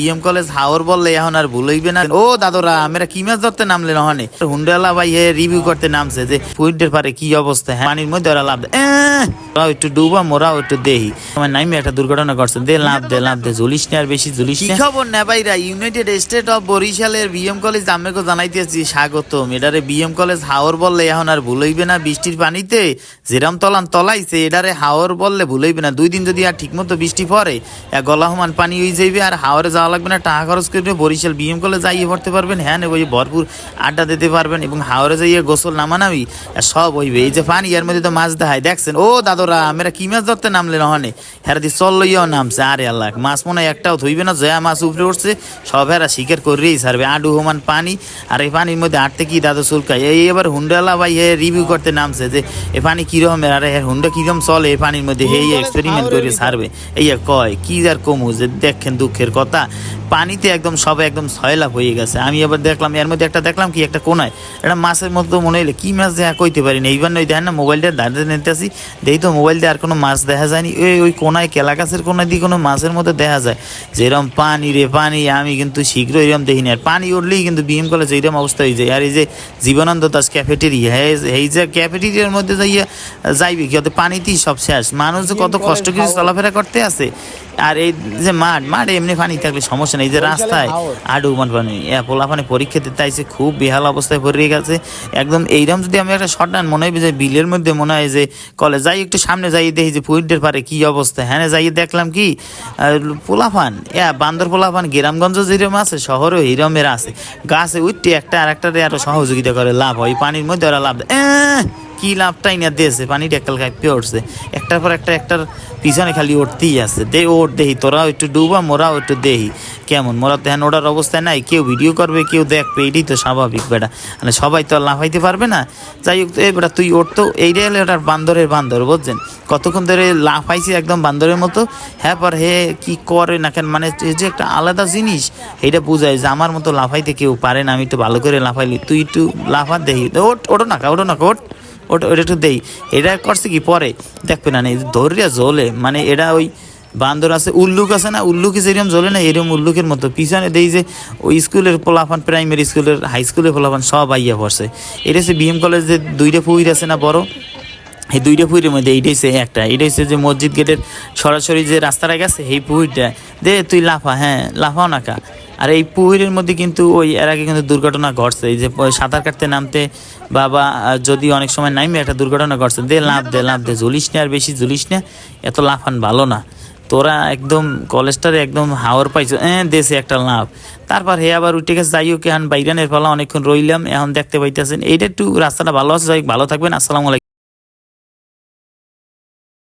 BM college হাওর বললে এখন আর ভুল হইবে না। ও দাদরা আমরা কি মাছ ধরতে নামলে নহনে হুন্ডালা ভাই রিভিউ করতে নামছে যে পুইন্টের পারে কি অবস্থা? হ্যাঁ পানির মধ্যে ওরা লাভ ওরাও একটু ডুবা মোরাও একটু দেহি। আমার নাইমে একটা দুর্ঘটনা করছে দে লাভ দে লাভ দে ঝুলিস না আর বেশি ঝুলিস না। খবর না ভাইরা? ইউনাইটেড স্টেট অফ বরিশালের বিএম কলেজ আমাকে জানাইতেছি স্বাগতম। এটারে বিএম কলেজ হাওর বললে এখন আর ভুল হইবে না বৃষ্টির পানিতে। যেরাম তলান তলাইছে এটারে হাওর বললে ভুল হইবে না। দুই দিন যদি আর ঠিকমতো বৃষ্টি পড়ে এক গলাহমান পানি হয়ে যাইবে আর হাওরে যাওয়া লাগবে না টাকা খরচ করবে বরিশাল বিএম কলেজ যাইয়ে পড়তে পারবেন। হ্যাঁ ওই ভরপুর আড্ডা দিতে পারবেন এবং হাওড়ে যাইয়ে গোসল নামানাবি আর সব হইবে। এই যে পানি এর মধ্যে তো মাছ দেখায় দেখছেন? ও দাদরা আমরা কি মাছ ধরতে নামলে নহনে হেরা দি চল লইয়াও নামছে। আরে আল্লাহ মাছ মনে হয় একটাও ধুইবে না জয়া মাছ উপরে উঠছে সব হেরা শিকার করেই সারবে আডু হমান পানি আর এই পানির মধ্যে আটতে কি দাদু চুলকায়? এই এবার হুন্ডালা ভাই হে রিভিউ করতে নামছে যে এ পানি কিরকমের আরে হ্যাঁ হুন্ডা কীরকম চলে? এই পানির মধ্যে হে এক্সপেরিমেন্ট করে ছাড়বে। এই কয় কি আর কমু যে দেখেন দুঃখের কথা। পানিতে একদম সব একদম ছয়লাভ হয়ে গেছে। আমি আবার দেখলাম এর মধ্যে একটা দেখলাম কি একটা কোনায়। একটা মাছের মতো মনে হইলে কি মাছ দেখা কইতে পারি না। এইবার নয় দেখেন না মোবাইলটা দাঁড়িয়ে নিতেছি। দেখি তো মোবাইল দিয়ে আর কোনো মাছ দেখা যায়নি। ওই ওই কোনায় কেলা গাছের কোনায় দিয়ে কোনো মাছের মতো দেখা যায়। যেরকম পানি রে পানি আমি কিন্তু শীঘ্র এরকম দেখিনি আর পানি উঠলেই কিন্তু বিএম কলেজ এইরকম অবস্থা হয়ে যায়। আর এই যে জীবনানন্দ দাস ক্যাফেটেরিয়া এই যে ক্যাফেটেরিয়ার মধ্যে যাইয়া যাইবে কি? পানিতেই সব শেষ। মানুষ যে কত কষ্ট করে চলাফেরা করতে আছে আর এই যে মাঠ মাঠ এমনি পানি থাকলে সমস্যা নেই। যে রাস্তায় আডু মান পানি পোলা পানি পরীক্ষা দিতে আইছে খুব বেহাল অবস্থায় পড়ে গেছে। একদম এইরকম যদি আমি একটা শর্ট নেন মনে হয় যে বিলের মধ্যে মনে হয় যে কলেজ যাই একটু সামনে যাই দেখি যে পুইন্টের পারে কি অবস্থা। হ্যাঁ যাই দেখলাম কি পোলাফান ইয়া বান্দর পোলাফান গ্রামগঞ্জ যেরকম আছে শহরেও হিরমের আছে। গাছে উঠতে একটা আর একটা আরও সহযোগিতা করে লাভ হয় পানির মধ্যে ওরা লাভ দেয়। কি লাভটাই না দিয়েছে? পানিটা একাল কাঁপিয়ে উঠছে। একটার পর একটা, একটার পিছনে খালি উঠতেই আছে। দে ওট দেহি, তোরাও একটু ডুবা, মোরাও একটু দেহি। কেমন? মোরা তো ওটার অবস্থায় নাই। কেউ ভিডিও করবে, কেউ দেখবে, এটাই তো স্বাভাবিক বেটা। মানে সবাই তো আর লাফাইতে পারবে না। যাই হোক এই বেটা, তুই ওর তো। এইটাই হলো ওটার বান্দরের বান্দর, বুঝছেন? কতক্ষণ ধরে লাফাইছি একদম বান্দরের মতো। হ্যাঁ পর হে, কি করে না কেন? মানে এই যে একটা আলাদা জিনিস এটা বুঝায় যে আমার মতো লাফাইতে কেউ পারে না। আমি একটু ভালো করে লাফাইলি, তুই একটু লাফা দেহি। ওট ওটো না ওটো না ওট ওটা ওটা একটু দেই। এটা করছে কি? পরে। দেখবে না ধরিয়া জ্বলে। মানে এটা ওই বান্দর আছে, উল্লুক আছে না? উল্লুকে যেরকম জ্বলে না এরকম উল্লুকের মতো। পিছনে দেই যে, ওই স্কুলের পোলাফান প্রাইমারি স্কুলের, হাই স্কুলের পোলাফান সব আইয়া পড়ছে। এটা হচ্ছে বিএম কলেজের দুইটা পুইর আছে না বড়? এই দুইটা পুকুরের মধ্যে এইটাই সে একটা। এটাই হচ্ছে যে মসজিদ গেটের সরাসরি যে রাস্তাটা গেছে এই পুকুরটা। দে, তুই লাফা হ্যাঁ লাফাও না কা। আর এই পুকুরের মধ্যে কিন্তু ওই, এর আগে কিন্তু দুর্ঘটনা ঘটছে। এই যে সাঁতার কাটতে নামতে বাবা যদি অনেক সময় নামে একটা দুর্ঘটনা ঘটছে, দে লাভ দে লাভ দে, ঝুলিস না আর বেশি ঝুলিস না, এত লাফান ভালো না। তোরা একদম কলেজটারে একদম হাওয়ার পাইছো হ্যাঁ দেশে একটা লাভ তারপর হে আবার উঠে গেছে, যাই হোক, এখন বাইরানের ফলা অনেকক্ষণ রইলাম, এখন দেখতে পাইতেছেন, এইটা একটু রাস্তাটা ভালো আছে, যাই ভালো থাকবেন, আসসালামু আলাইকুম।